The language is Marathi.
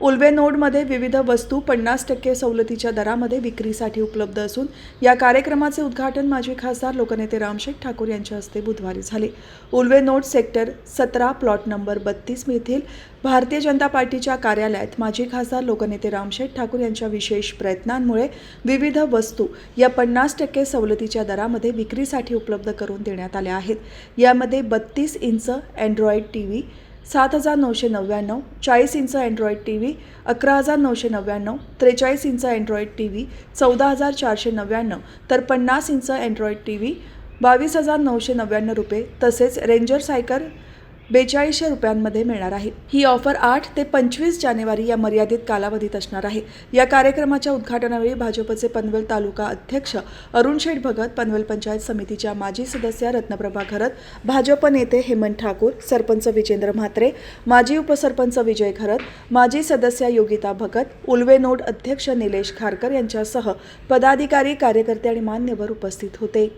उल्वे नोडमध्ये विविध वस्तू पन्नास टक्के सवलतीच्या दरामध्ये विक्रीसाठी उपलब्ध असून या कार्यक्रमाचे उद्घाटन माजी खासदार लोकनेते रामशेख ठाकूर यांच्या हस्ते बुधवारी झाले. उल्वे नोड सेक्टर सतरा प्लॉट नंबर बत्तीस येथील भारतीय जनता पार्टीच्या कार्यालयात माजी खासदार लोकनेते रामशेठ ठाकूर यांच्या विशेष प्रयत्नांमुळे विविध वस्तू या पन्नास टक्के सवलतीच्या दरामध्ये विक्रीसाठी उपलब्ध करून देण्यात आल्या आहेत. यामध्ये बत्तीस इंच अँड्रॉइड टी व्ही सात हजार नऊशे नव्याण्णव चाळीस इंच अँड्रॉईड टी व्ही अकरा हजार नऊशे नव्याण्णव त्रेचाळीस इंच अँड्रॉईड टी व्ही चौदा हजार चारशे नव्याण्णव. तर पन्नास इंच अँड्रॉईड टी व्ही बावीस हजार नऊशे नव्याण्णव रुपये. तसेच रेंजर सायकल बेचाळीसशे रुपयांमध्ये मिळणार आहे. ही ऑफर आठ ते पंचवीस जानेवारी या मर्यादित कालावधीत असणार आहे. या कार्यक्रमाच्या उद्घाटनावेळी भाजपचे पनवेल तालुका अध्यक्ष अरुण शेठ भगत पनवेल पंचायत समितीच्या माजी सदस्या रत्नप्रभा घरत भाजप नेते हेमंत ठाकूर सरपंच विजेंद्र म्हात्रे माजी उपसरपंच विजय घरत माजी सदस्या योगिता भगत उल्वे नोड अध्यक्ष निलेश खारकर यांच्यासह पदाधिकारी कार्यकर्ते आणि मान्यवर उपस्थित होते.